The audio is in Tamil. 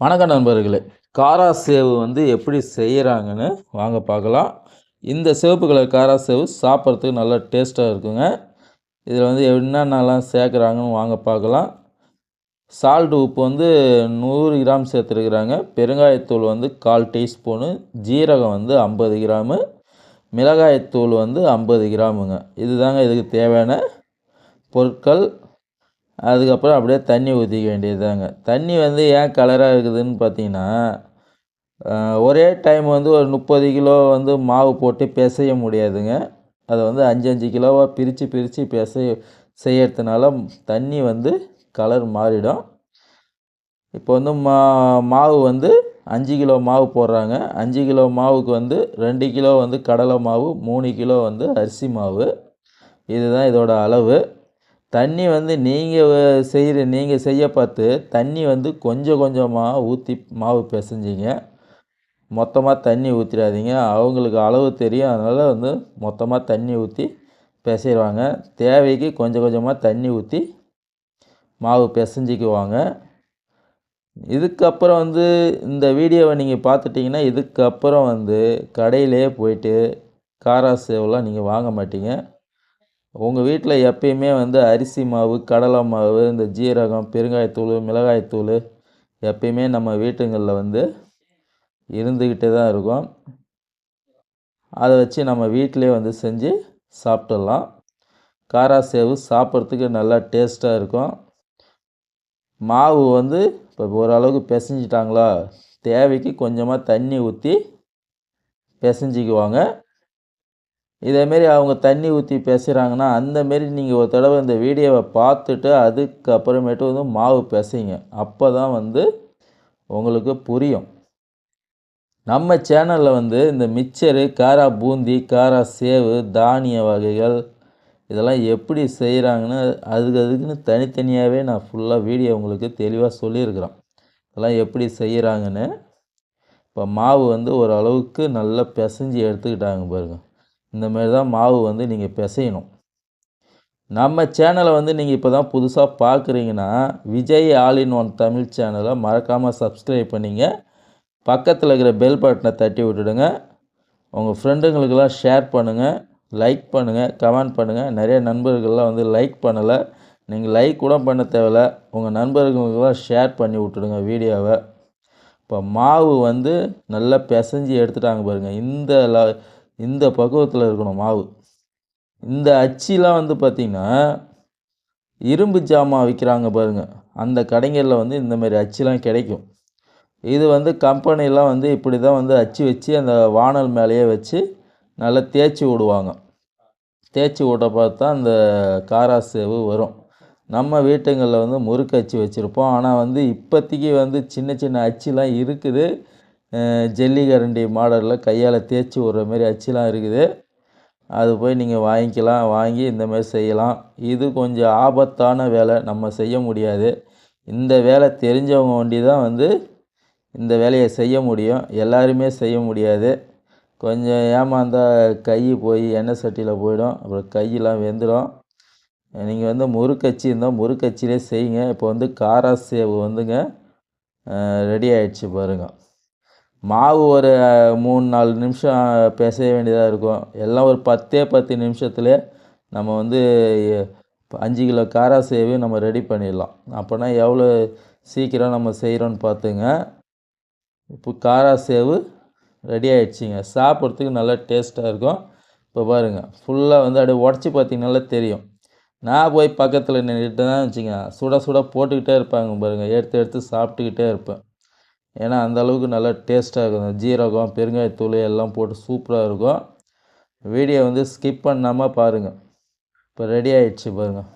வணக்கம் நண்பர்களே காரா சேவு வந்து எப்படி செய்கிறாங்கன்னு வாங்க பார்க்கலாம். இந்த சிவப்பு கலர் காரா சேவு சாப்பிட்றதுக்கு நல்லா டேஸ்ட்டாக இருக்குங்க. இதில் வந்து என்னென்னலாம் சேர்க்குறாங்கன்னு வாங்க பார்க்கலாம். சால்ட்டு உப்பு வந்து நூறு கிராம் சேர்த்துருக்குறாங்க. பெருங்காயத்தூள் வந்து கால் டீஸ்பூனு ஜீரகம் வந்து ஐம்பது கிராமு மிளகாயத்தூள் வந்து ஐம்பது கிராமுங்க. இதுதாங்க இதுக்கு தேவையான பொருட்கள். அதுக்கப்புறம் அப்படியே தண்ணி ஊற்றிக்க வேண்டியதுதாங்க. தண்ணி வந்து ஏன் கலராக இருக்குதுன்னு பார்த்தீங்கன்னா ஒரே டைம் வந்து ஒரு முப்பது கிலோ வந்து மாவு போட்டு பிசைய முடியாதுங்க. அதை வந்து அஞ்சு அஞ்சு கிலோவாக பிரித்து பிரித்து பிசைய செய்யறதுனால தண்ணி வந்து கலர் மாறிடும். இப்போ வந்து மா மாவு வந்து அஞ்சு கிலோ மாவு போடுறாங்க. அஞ்சு கிலோ மாவுக்கு வந்து ரெண்டு கிலோ வந்து கடலை மாவு மூணு கிலோ வந்து அரிசி மாவு. இதுதான் இதோட அளவு. தண்ணி வந்து நீங்கள் செய்கிற நீங்கள் செய்ய பார்த்து தண்ணி வந்து கொஞ்சம் கொஞ்சமாக ஊற்றி மாவு பிசைஞ்சிங்க. மொத்தமாக தண்ணி ஊற்றிடாதீங்க அவங்களுக்கு அளவு தெரியும். அதனால் வந்து மொத்தமாக தண்ணி ஊற்றி பிசைவாங்க. தேவைக்கு கொஞ்சம் கொஞ்சமாக தண்ணி ஊற்றி மாவு பிசைஞ்சிக்குவாங்க. இதுக்கப்புறம் வந்து இந்த வீடியோவை நீங்கள் பார்த்துட்டிங்கன்னா இதுக்கப்புறம் வந்து கடையிலே போயிட்டு காரா சேவெலாம் நீங்கள் வாங்க மாட்டீங்க. உங்கள் வீட்டில் எப்பயுமே வந்து அரிசி மாவு கடலை மாவு இந்த ஜீரகம் பெருங்காயத்தூள் மிளகாய்த்தூள் எப்பயுமே நம்ம வீட்டுங்களில் வந்து இருந்துக்கிட்டே தான் இருக்கும். அதை வச்சு நம்ம வீட்டிலே வந்து செஞ்சு சாப்பிட்டுடலாம். காரா சேவு சாப்பிட்றதுக்கு நல்லா டேஸ்ட்டாக இருக்கும். மாவு வந்து இப்போ ஓரளவுக்கு பிசைஞ்சிட்டாங்களா? தேவைக்கு கொஞ்சமாக தண்ணி ஊற்றி பிசைஞ்சிக்குவாங்க. இதேமாரி அவங்க தண்ணி ஊற்றி பிசைகிறாங்கன்னா அந்தமாரி நீங்கள் ஒரு தடவை இந்த வீடியோவை பார்த்துட்டு அதுக்கப்புறமேட்டு வந்து மாவு பிசைங்க. அப்போ தான் வந்து உங்களுக்கு புரியும். நம்ம சேனலில் வந்து இந்த மிக்சரு காரா பூந்தி காரா சேவு தானிய வகைகள் இதெல்லாம் எப்படி செய்கிறாங்கன்னு அதுக்கு அதுக்குன்னு தனித்தனியாகவே நான் ஃபுல்லாக வீடியோ உங்களுக்கு தெளிவாக சொல்லியிருக்கிறேன். இதெல்லாம் எப்படி செய்கிறாங்கன்னு இப்போ மாவு வந்து ஓரளவுக்கு நல்லா பிசைஞ்சு எடுத்துக்கிட்டாங்க பாருங்கள் இந்தமாரி தான் மாவு வந்து நீங்கள் பிசையணும். நம்ம சேனலை வந்து நீங்கள் இப்போ தான் புதுசாக பார்க்குறீங்கன்னா Vijay all in one Tamil சேனலை மறக்காமல் சப்ஸ்கிரைப் பண்ணிங்க. பக்கத்தில் இருக்கிற பெல் பட்டனை தட்டி விட்டுடுங்க. உங்கள் ஃப்ரெண்டுங்களுக்கெல்லாம் ஷேர் பண்ணுங்கள் லைக் பண்ணுங்கள் கமெண்ட் பண்ணுங்கள் நிறைய நண்பர்கள்லாம் வந்து லைக் பண்ணலை. நீங்கள் லைக் கூட பண்ண தேவையில்ல. உங்கள் நண்பர்களுக்கெல்லாம் ஷேர் பண்ணி விட்டுடுங்க வீடியோவை. இப்போ மாவு வந்து நல்லா பிசைஞ்சு எடுத்துட்டாங்க பாருங்கள் இந்த ல இந்த பக்குவத்தில் இருக்கணும் மாவு. இந்த அச்சிலாம் வந்து பார்த்திங்கன்னா இரும்பு ஜாமான் விற்கிறாங்க பாருங்கள் அந்த கடைகளில் வந்து இந்தமாரி அச்சுலாம் கிடைக்கும். இது வந்து கம்பெனிலாம் வந்து இப்படி தான் வந்து அச்சு வச்சு அந்த வானல் மேலேயே வச்சு நல்லா தேய்ச்சி விடுவாங்க. தேய்ச்சி விட்ட பார்த்தா அந்த காரா சேவு வரும். நம்ம வீட்டுங்களில் வந்து முறுக்கு அச்சு வச்சுருப்போம். ஆனால் வந்து இப்போத்திக்கு வந்து சின்ன சின்ன அச்சுலாம் இருக்குது. ஜல்லிகரண்டி மாடலில் கையால் தேய்ச்சி விட்ற மாரி அச்சுலாம் இருக்குது. அது போய் நீங்கள் வாங்கிக்கலாம் வாங்கி இந்தமாரி செய்யலாம். இது கொஞ்சம் ஆபத்தான வேலை. நம்ம செய்ய முடியாது. இந்த வேலை தெரிஞ்சவங்க ஒண்டி தான் வந்து இந்த வேலையை செய்ய முடியும். எல்லாருமே செய்ய முடியாது. கொஞ்சம் ஏமாந்தால் கை போய் எண்ணெய் சட்டியில் போயிடும். அப்புறம் கையெல்லாம் வெந்துடும். நீங்கள் வந்து முறுக்கச்சி இருந்தால் முறுக்கச்சிலே செய்யுங்க. இப்போ வந்து காரா சேவு வந்துங்க. ரெடி ஆகிடுச்சு பாருங்கள் மாவு ஒரு மூணு நாலு நிமிஷம் பிசைய வேண்டியதாக இருக்கும். எல்லாம் ஒரு பத்தே பத்து நிமிஷத்துலேயே நம்ம வந்து அஞ்சு கிலோ காரா சேவு நம்ம ரெடி பண்ணிடலாம். அப்போனா எவ்வளோ சீக்கிரம் நம்ம செய்கிறோன்னு பார்த்துங்க. இப்போ காரா சேவு ரெடி ஆகிடுச்சிங்க சாப்பிட்றதுக்கு நல்லா டேஸ்ட்டாக இருக்கும். இப்போ பாருங்கள் ஃபுல்லாக வந்து அப்படியே உடச்சி பார்த்தீங்கனால தெரியும். நான் போய் பக்கத்தில் நின்றுட்டு தான் வச்சுங்க சுட சுட போட்டுக்கிட்டே இருப்பாங்க பாருங்கள் எடுத்து எடுத்து சாப்பிட்டுக்கிட்டே இருப்பேன். ஏன்னா அந்த அளவுக்கு நல்லா டேஸ்ட்டாக இருக்கும். ஜீரகம் பெருங்காயத்தூள் எல்லாம் போட்டு சூப்பராக இருக்கும். வீடியோ வந்து ஸ்கிப் பண்ணாமல் பாருங்கள் இப்போ ரெடி ஆகிடுச்சி பாருங்கள்